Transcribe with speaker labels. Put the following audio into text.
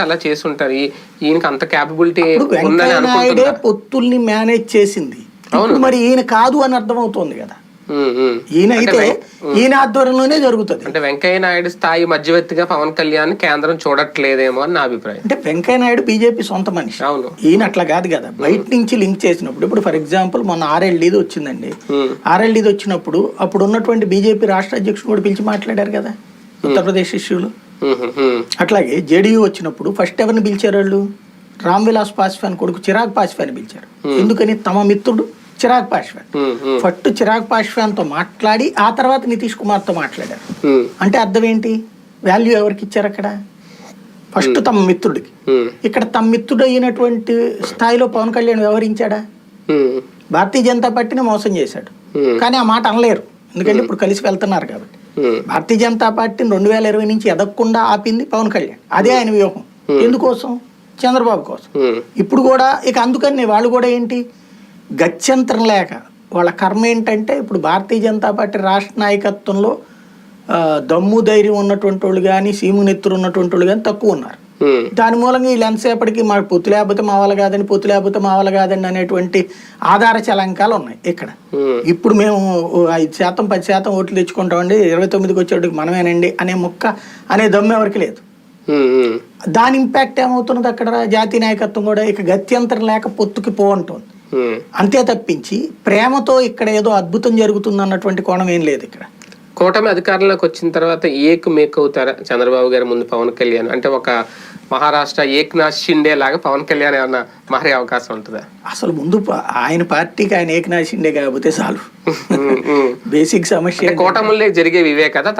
Speaker 1: కాబట్టి అలా చేసి ఉంటారు ఈయనకి అంత క్యాపబిలిటీ ఉందని
Speaker 2: నాయుడే పొత్తుల్ని మేనేజ్ చేసింది. ఇప్పుడు మరి ఈయన కాదు అని అర్థమవుతోంది కదా. ఈయన అయితే ఈయన ఆధ్వర్యంలోనే జరుగుతుంది.
Speaker 1: అంటే వెంకయ్య నాయుడు స్థాయి మధ్యవర్తిగా పవన్ కళ్యాణ్ కేంద్రం చూడట్లేదేమో అని నా అభిప్రాయం.
Speaker 2: అంటే వెంకయ్య నాయుడు బీజేపీ సొంత మనిషి.
Speaker 1: అవును.
Speaker 2: ఈయన అట్లా కాదు కదా. బయట నుంచి లింక్ చేసినప్పుడు ఇప్పుడు ఫర్ ఎగ్జాంపుల్ మొన్న ఆర్ఎల్డీది వచ్చిందండి. ఆర్ఎల్డీది వచ్చినప్పుడు అప్పుడు ఉన్నటువంటి బీజేపీ రాష్ట్ర అధ్యక్షుడు కూడా పిలిచి మాట్లాడారు కదా. ఉత్తరప్రదేశ్ ఇష్యూలు. అట్లాగే జేడీయూ వచ్చినప్పుడు ఫస్ట్ ఎవరిని పిలిచారు వాళ్ళు? రామ్ విలాస్ పాస్వాన్ కొడుకు చిరాగ్ పాస్వాన్ పిలిచారు. ఎందుకని? తమ మిత్రుడు చిరాగ్
Speaker 1: ఉమ్,
Speaker 2: ఫస్ట్ చిరాగ్ పాస్వాన్తో మాట్లాడి ఆ తర్వాత నితీష్ కుమార్తో మాట్లాడారు అంటే అర్థం ఏంటి? వాల్యూ ఎవరికి ఇచ్చారు అక్కడ? ఫస్ట్ తమ మిత్రుడికి. ఇక్కడ తమ మిత్రుడు అయినటువంటి స్థాయిలో పవన్ కళ్యాణ్ వ్యవహరించాడా? భారతీయ జనతా పార్టీని మోసం చేశాడు. కానీ ఆ మాట అనలేరు. ఎందుకంటే ఇప్పుడు కలిసి వెళ్తున్నారు కాబట్టి. భారతీయ జనతా పార్టీని రెండు వేల ఇరవై నుంచి ఎదగకుండా ఆపింది పవన్ కళ్యాణ్. అదే ఆయన వ్యూహం. ఎందుకోసం? చంద్రబాబు కోసం.
Speaker 1: ఉమ్,
Speaker 2: ఇప్పుడు కూడా ఇక అందుకని వాళ్ళు కూడా ఏంటి? గత్యంతరం లేక వాళ్ళ కర్మ ఏంటంటే ఇప్పుడు భారతీయ జనతా పార్టీ రాష్ట్ర నాయకత్వంలో దమ్ము ధైర్యం ఉన్నటువంటి వాళ్ళు కానీ సీము నెత్తురు ఉన్నటువంటి వాళ్ళు కానీ తక్కువ ఉన్నారు. దాని మూలంగా వీళ్ళు ఎంతసేపటికి మాకు పొత్తు లేకపోతే మా వాళ్ళ కాదని పొత్తు లేకపోతే మా వాళ్ళ కాదండి అనేటువంటి ఆధార చలంకాలు ఉన్నాయి ఇక్కడ.
Speaker 1: ఉమ్,
Speaker 2: ఇప్పుడు మేము ఐదు శాతం పది శాతం ఓట్లు తెచ్చుకుంటామండి ఇరవై తొమ్మిదికి వచ్చేటికి మనమేనండి అనే ముక్క అనే దమ్ము ఎవరికి లేదు.
Speaker 1: ఉమ్,
Speaker 2: దాని ఇంపాక్ట్ ఏమవుతున్నది అక్కడ జాతీయ నాయకత్వం కూడా ఇక గత్యంతరం లేక పొత్తుకి పోంటుంది
Speaker 1: ఉమ్.
Speaker 2: అంతే తప్పించి ప్రేమతో ఇక్కడ ఏదో అద్భుతం జరుగుతుంది అన్నటువంటి కోణం ఏం లేదు ఇక్కడ.
Speaker 1: కూటమి అధికారంలోకి వచ్చిన తర్వాత ఏక్ మేక్ అవుతారా? చంద్రబాబు గారి ముందు పవన్ కళ్యాణ్. అంటే ఒక మహారాష్ట్ర ఏక్నాథ్ షిండే లాగా పవన్ కళ్యాణ్ ఏమన్నా మారే అవకాశం ఉంటుందా?
Speaker 2: అసలు ముందు ఆయన పార్టీకి ఆయన ఏకనాశిండే కాకపోతే చాలు. బేసిక్ సమస్య
Speaker 1: కూటములే జరిగేవి ఇవే కదా